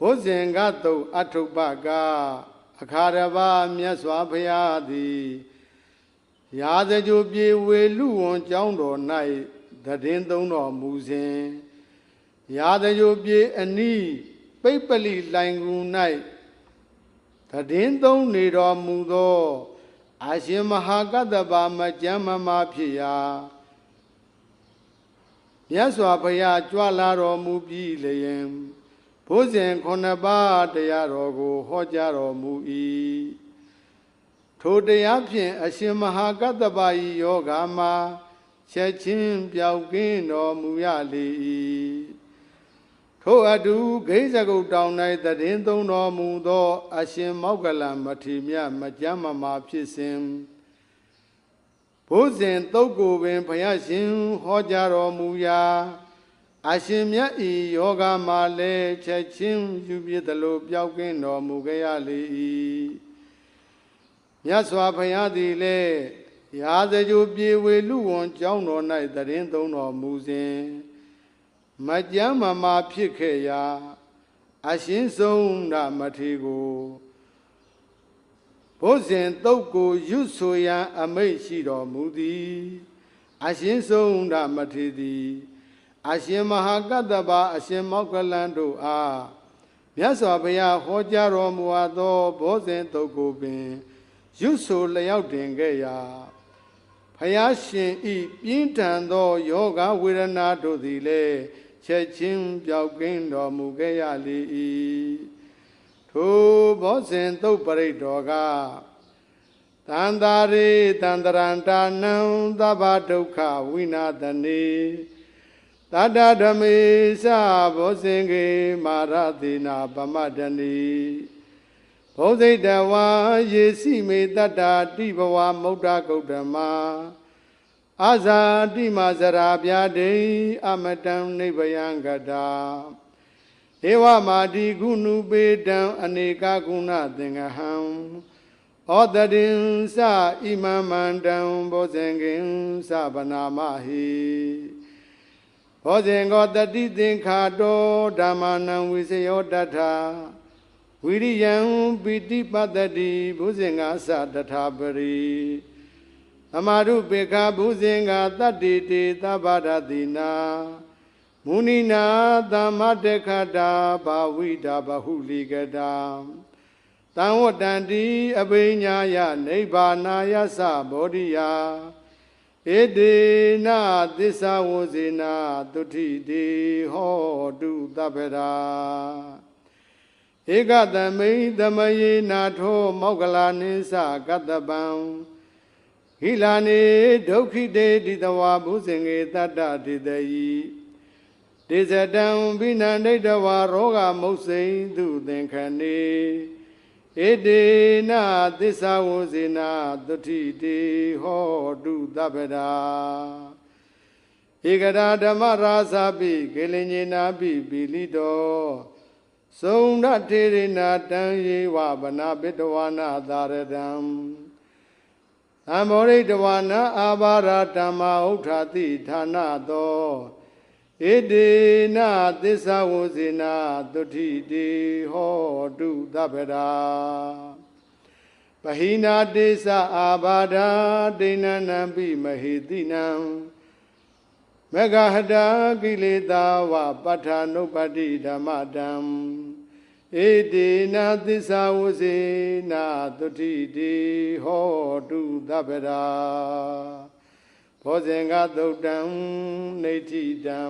ဘုဇင်ကတုတ်အထုပ္ပကအခါရပါမြတ်စွာဘုရားသည်ရာဇကြိုပြေဝေလူဝန်ကျောင်းတော်၌တည်င်းသုံးတော်မူစဉ်ရာဇကြိုပြေအနီးပိပ္ပလိလိုင်ကူ၌တည်င်းသုံးနေတော်မူသောအရှင်မဟာကတ္တဗမကျမ်းမမဖြစ်ရာမြတ်စွာဘုရားကြွလာတော်မူပြီးလျင် ဘုဇင်ခုနှစ်ပါးတရားတော်ကို ဟောကြားတော်မူ၏ထိုတရားဖြင့်အရှင်မဟာကတ္တဗဤယောဂါမှာချက်ချင်းပြောက်ကင်းတော်မူရလေ၏ထိုအတူဂိဇဂုတ်တောင်၌တည်င်းသုံးတော်မူသော အရှင်မောက္ကလမထေမြတ်မကြမ်းမမာဖြစ်စဉ်ဘုဇင်တုတ်ကိုပင်ဘုရားရှင်ဟောကြားတော်မူရာ အရှင်မြတ်ဤယောဂမှာလည်းချက်ချင်းယူပြသလိုပျောက်ကင်းတော်မူကြရလေ၏မြတ်စွာဘုရားသည်လည်းရာဇကြိုပြေဝေလူဝန်ကျောင်းတော်၌တရင်သုံးတော်မူစဉ်မကြမ်းမမာဖြစ်ခဲ့ရာ အရှင်ဆုံးဓမထေကိုဘုဇင်တုတ်ကိုရွတ်ဆိုရန်အမိတ်ရှိတော်မူသည် အရှင်ဆုံးဓမထေသည် အရှင်မဟာကတ္တဗအရှင်မောက္ကလန်တို့အားမြတ်စွာဘုရားဟောကြားတော်မူအပ်သောဘောဇင်တုတ်ကိုပင်ရွတ်ဆိုလျောက်တင်ခဲ့ရာဖယားရှင်ဤပြင်းထန်သောယောဂဝေဒနာတို့သည်လည်းချက်ချင်းပျောက်ကင်းတော်မူခဲ့ရလေ၏ထိုဘောဇင်တုတ်ပရိတ်တော်ကတန္တာရေတန္တရန္တာနံသဗ္ဗဒုက္ခဝိနာတနေ တတဓမေသဘောဇင်ကေမာရတိနာပမတနီဘုဇိတဝါယေစီမေတတ္တာတိဘဝမௌဒ္ဒဂௌတမအာဇာတိမဇရာပြာဒိအမတံနိဗ္ဗယံကတာဧဝမာတိကုဏုပေတံအနေကကုဏသင်္ကဟံဩတတင်စဣမမန္တံဘောဇင်ကင်သဗနာမဟိ ဘောဇင်ကောတတိသင်္ခါတောဓမ္မနံဝိစယောတထာဝိရိယံပိတိပတ္တိဘုဇင်္ဂသတထာပရိအမာရုပေခဘုဇင်္ဂတတ္တိတေသဗ္ဗရတိနာမုနိနာသမ္မတခတာဘာဝိတာဘဟုလိကတာတံဝတ္တန္တိအဘိညာယနိဗ္ဗာနာယသဗောဓိယာ ဧတေနသစ္စာဝဇေနာတုထိတေဟောတုတပ္ပရာဧကသမိန်သမယေနာထောမောက္ကလာနိသကတ္တပံဟိလာနေဒုက္ခိတေတိတဝါဘုဇင်္ဂေတတ္တတိတယိဒေဇတံဘိနန္ဒိတဝါရောဂမုတ်စိန်သူသင်္ခဏေ ဧတေနသစ္စာဝဇေနာသုတိတေဟောတုတပ္ပရာဧကရာဓမ္မရာဇာပိကေလင်ညေနာပိပိလိတောသုံးရထေရနာတံယေဝဗနာပိတဝနာသာရတံသံမောရိတဝနာအာဘာရဓမ္မဥဋ္ဌာတိဌာနသော ဣတိနာသစ္စာဝဇေနာတုထိတိဟောတုသဗ္ဗရာပဟိနာတေသအာဘာဒာဒိဏနံပိမဟိတိနံမဂဟတာကိလေသာဝပဋ္ဌာနုပ္ပတိဓမ္မတံဧတေနသစ္စာဝစေနာတုတိတိဟောတုသဗ္ဗရာဘောဇင်္ဂသုတ်တံနေတိတံ